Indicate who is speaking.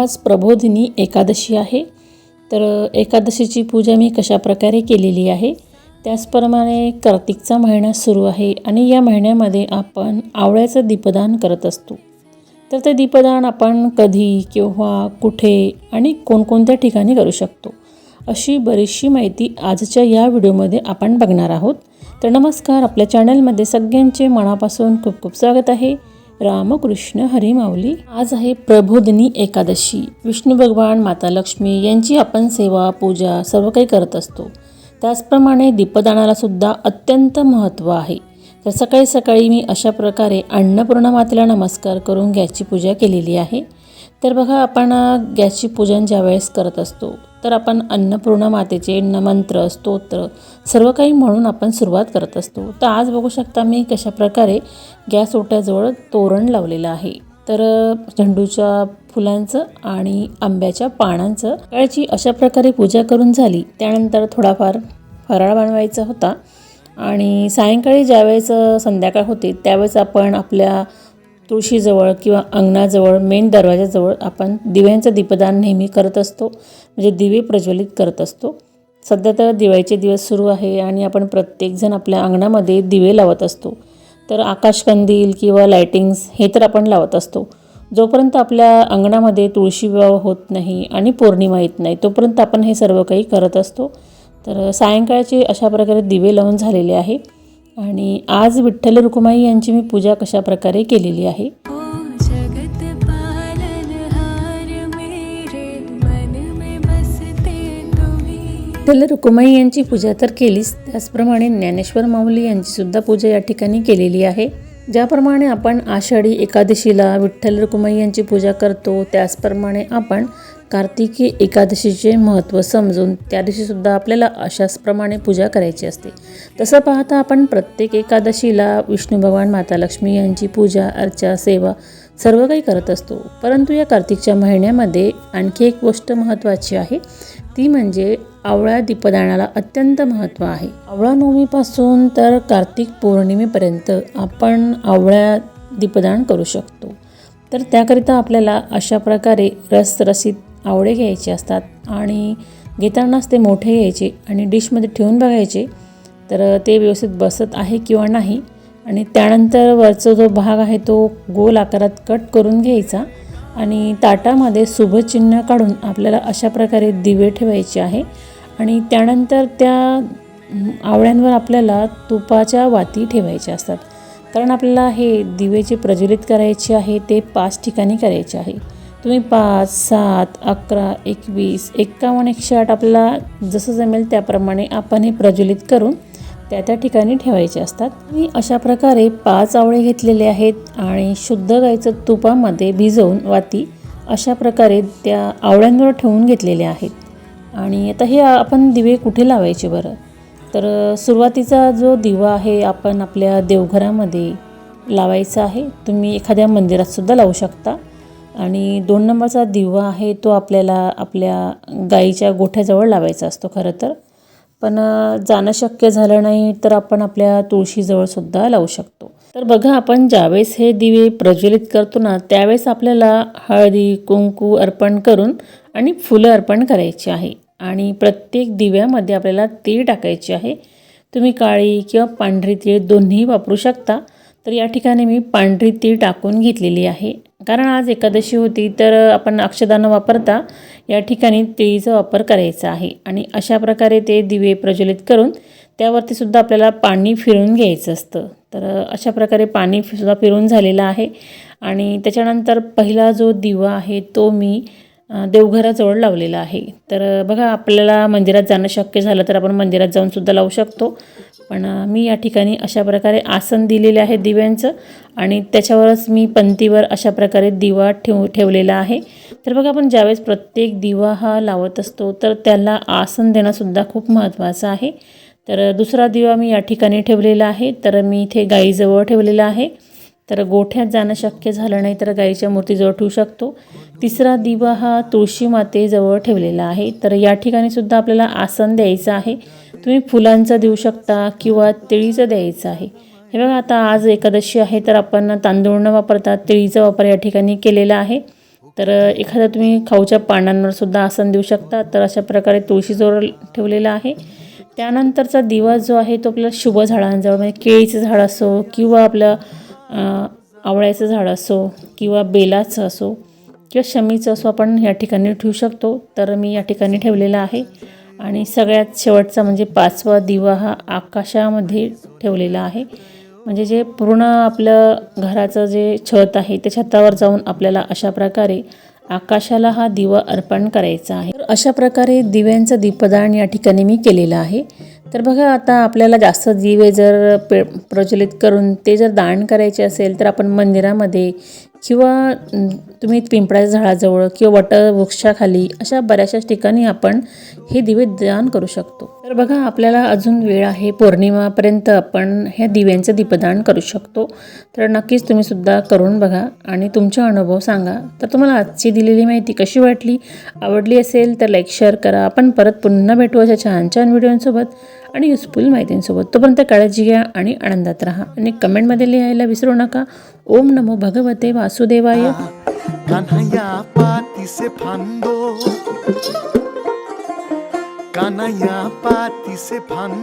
Speaker 1: आज प्रबोधिनी एकादशी आहे. तर एकादशीची पूजा मी कशाप्रकारे केलेली आहे त्याचप्रमाणे कार्तिकचा महिना सुरू आहे आणि या महिन्यामध्ये आपण आवळ्याचं दीपदान करत असतो. तर ते दीपदान आपण कधी केव्हा कुठे आणि कोणकोणत्या ठिकाणी करू शकतो अशी बरीचशी माहिती आजच्या या व्हिडिओमध्ये आपण बघणार आहोत. तर नमस्कार आपल्या चॅनलमध्ये सगळ्यांचे मनापासून खूप खूप स्वागत आहे. रामकृष्ण हरिमावली आज आहे प्रबोधिनी एकादशी. विष्णू भगवान माता लक्ष्मी यांची आपण सेवा पूजा सर्व काही करत असतो. त्याचप्रमाणे दीपदानाला सुद्धा अत्यंत महत्त्व आहे. तर सकाळी सकाळी मी अशा प्रकारे अन्नपूर्णा मातेला नमस्कार करून गॅसची पूजा केलेली आहे. तर बघा आपण गॅसची पूजन ज्यावेळेस करत असतो तर आपण अन्नपूर्णा मातेचे नमंत्र स्तोत्र सर्व काही म्हणून आपण सुरुवात करत असतो. तर आज बघू शकता मी कशा प्रकारे गॅस ओट्याजवळ तोरण लावलेलं आहे. तर झेंडूच्या फुलांचं आणि आंब्याच्या पानांचं काळची अशा प्रकारे पूजा करून झाली. त्यानंतर थोडाफार फराळ बनवायचा होता आणि सायंकाळी ज्यावेळेस संध्याकाळ होते त्यावेळेस आपण आपल्या तुळशीजवळ किंवा अंगणाजवळ मेन दरवाजाजवळ आपण दिव्यांचं दीपदान नेहमी करत असतो म्हणजे दिवे प्रज्वलित करत असतो. सध्या तर दिवाळीचे दिवस सुरू आहे आणि आपण प्रत्येकजण आपल्या अंगणामध्ये दिवे लावत असतो. तर आकाशकंदील किंवा लायटिंग्स हे तर आपण लावत असतो. जोपर्यंत आपल्या अंगणामध्ये तुळशी विवाह होत नाही आणि पौर्णिमा येत नाही तोपर्यंत आपण हे सर्व काही करत असतो. तर सायंकाळचे अशा प्रकारे दिवे लावून झालेले आहे. आणि आज विठ्ठल रुक्माई यांची मी पूजा कशा प्रकारे केलेली आहे? विठ्ठल रुक्माई यांची पूजा तर केलीच त्याचप्रमाणे ज्ञानेश्वर माऊली यांची सुद्धा पूजा या ठिकाणी केलेली आहे. ज्याप्रमाणे आपण आषाढी एकादशीला विठ्ठल रुक्माई यांची पूजा करतो त्याचप्रमाणे आपण कार्तिकी एकादशीचे महत्त्व समजून त्या दिवशीसुद्धा आपल्याला अशाच प्रमाणे पूजा करायची असते. तसं पाहता आपण प्रत्येक एकादशीला विष्णू भगवान माता लक्ष्मी यांची पूजा अर्चा सेवा सर्व काही करत असतो. परंतु या कार्तिकच्या महिन्यामध्ये आणखी एक गोष्ट महत्त्वाची आहे. ती म्हणजे आवळा दीपदानाला अत्यंत महत्त्व आहे. आवळा नवमीपासून तर कार्तिक पौर्णिमेपर्यंत आपण आवळ्या दीपदान करू शकतो. तर त्याकरिता आपल्याला अशा प्रकारे रसरसित आवळे घ्यायचे असतात आणि घेतानाच ते मोठे घ्यायचे आणि डिशमध्ये ठेवून बघायचे. तर ते व्यवस्थित बसत आहे किंवा नाही आणि त्यानंतर वरचा जो भाग आहे तो गोल आकारात कट करून घ्यायचा आणि ताटामध्ये शुभचिन्ह काढून आपल्याला अशा प्रकारे दिवे ठेवायचे आहे. आणि त्यानंतर त्या आवळ्यांवर आपल्याला तुपाच्या वाती ठेवायच्या असतात. कारण आपल्याला हे दिवे जे प्रज्वलित करायचे आहे ते पाच ठिकाणी करायचे आहे. तुम्ही पाच सात अकरा एकवीस एक्कावन्न एकशे आठ आपल्याला जसं जमेल त्याप्रमाणे आपण हे प्रज्वलित करून त्या त्या ठिकाणी ठेवायचे असतात. मी अशा प्रकारे पाच आवळे घेतलेले आहेत आणि शुद्ध गाईचं तुपामध्ये भिजवून वाती अशा प्रकारे त्या आवळ्यांवर ठेवून घेतलेले आहेत. आणि आता हे आपण दिवे कुठे लावायचे बरं? तर सुरुवातीचा जो दिवा आहे आपण आपल्या देवघरामध्ये लावायचा आहे. तुम्ही एखाद्या मंदिरातसुद्धा लावू शकता. आणि दोन नंबरचा दिवा आहे तो आपल्याला आपल्या गाईच्या गोठ्याजवळ लावायचा असतो खरं तर. पण जाणं शक्य झालं नाही तर आपण आपल्या तुळशीजवळसुद्धा लावू शकतो. तर बघा आपण ज्यावेळेस हे दिवे प्रज्वलित करतो ना त्यावेळेस आपल्याला हळदी कुंकू अर्पण करून आणि फुलं अर्पण करायची आहे. आणि प्रत्येक दिव्यामध्ये आपल्याला तीळ टाकायची आहे. तुम्ही काळी किंवा पांढरी तीळ दोन्ही वापरू शकता. तर या ठिकाणी मी पांढरी तीळ टाकून घेतलेली आहे. कारण आज एकादशी होती तर आपण अक्षदानं वापरता या ठिकाणी तिळीचा वापर करायचा आहे. आणि अशा प्रकारे ते दिवे प्रज्वलित करून त्यावरती सुद्धा आपल्याला पाणी फिरून घ्यायचं असतं. तर अशा प्रकारे पाणी सुद्धा फिरून झालेलं आहे. आणि त्याच्यानंतर पहिला जो दिवा आहे तो मी देवघराजवळ लावलेला आहे. तर बघा आपल्याला मंदिरात जाणं शक्य झालं तर आपण मंदिरात जाऊन सुद्धा लावू शकतो. पण मी या ठिकाणी अशा प्रकारे आसन दिलेले आहे दिव्यांचं आणि त्याच्यावरच मी पंतीवर अशा प्रकारे दिवा ठेव ठेवलेला आहे. तर बघा आपण ज्यावेळेस प्रत्येक दिवा हा लावत असतो तर त्याला आसन देणंसुद्धा खूप महत्त्वाचं आहे. तर दुसरा दिवा मी या ठिकाणी ठेवलेला आहे. तर मी इथे गाईजवळ ठेवलेला आहे. तर गोठ्यात जाणं शक्य झालं नाही तर गाईच्या मूर्तीजवळ ठेवू शकतो. तिसरा दिवा हा तुळशी मातेजवळ ठेवलेला आहे. तर या ठिकाणी सुद्धा आपल्याला आसन द्यायचं आहे. तुम्ही फुलांचं देऊ शकता किंवा तिळीचं द्यायचं आहे. हे बघा आता आज एकादशी आहे तर आपण तांदूळ न वापरता तिळीचा वापर या ठिकाणी केलेला आहे. तर एखाद्या तुम्ही खाऊच्या पानांवर सुद्धा आसन देऊ शकता. तर अशा प्रकारे तुळशीजवळ ठेवलेला आहे. त्यानंतरचा दिवा जो आहे तो आपल्याला शुभ झाडांजवळ म्हणजे केळीचं झाड असो किंवा आपलं आवळ्याचं झाड असो किंवा बेलाचं असो किंवा शमीचं असो आपण या ठिकाणी ठेवू शकतो. तर मी या ठिकाणी ठेवलेला आहे. आणि सगळ्यात शेवटचा म्हणजे पाचवा दिवा हा आकाशामध्ये ठेवलेला आहे. म्हणजे जे पूर्ण आपलं घराचं जे छत आहे त्या छतावर जाऊन आपल्याला अशा प्रकारे आकाशाला हा दिवा अर्पण करायचा आहे. तर अशा प्रकारे दिव्यांचं दीपदान या ठिकाणी मी केलेलं आहे. तर बघा आता आपल्याला जास्त दिवे जर पे प्रज्वलित करून ते जर दान करायचे असेल तर आपण मंदिरामध्ये किंवा तुम्ही पिंपळाच्या झाडाजवळ किंवा वटवृक्षाखाली अशा बऱ्याचशा ठिकाणी आपण हे दिवे दान करू शकतो. तर बघा आपल्याला अजून वेळ आहे. पौर्णिमापर्यंत आपण ह्या दिव्यांचं दीपदान करू शकतो. तर नक्कीच तुम्ही सुद्धा करून बघा आणि तुमचा अनुभव सांगा. तर तुम्हाला आजची दिलेली माहिती कशी वाटली? आवडली असेल तर लाईक शेअर करा. आपण परत पुन्हा भेटू अशा छान छान व्हिडिओंसोबत. आणि युजफुल माहितींसोबत. तोपर्यंत काळजी घ्या आणि आनंदात राहा. आणि कमेंटमध्ये लिहायला विसरू नका. ओम नमो भगवते वासुदेवाय.
Speaker 2: कान्हैया पाती से फांदो.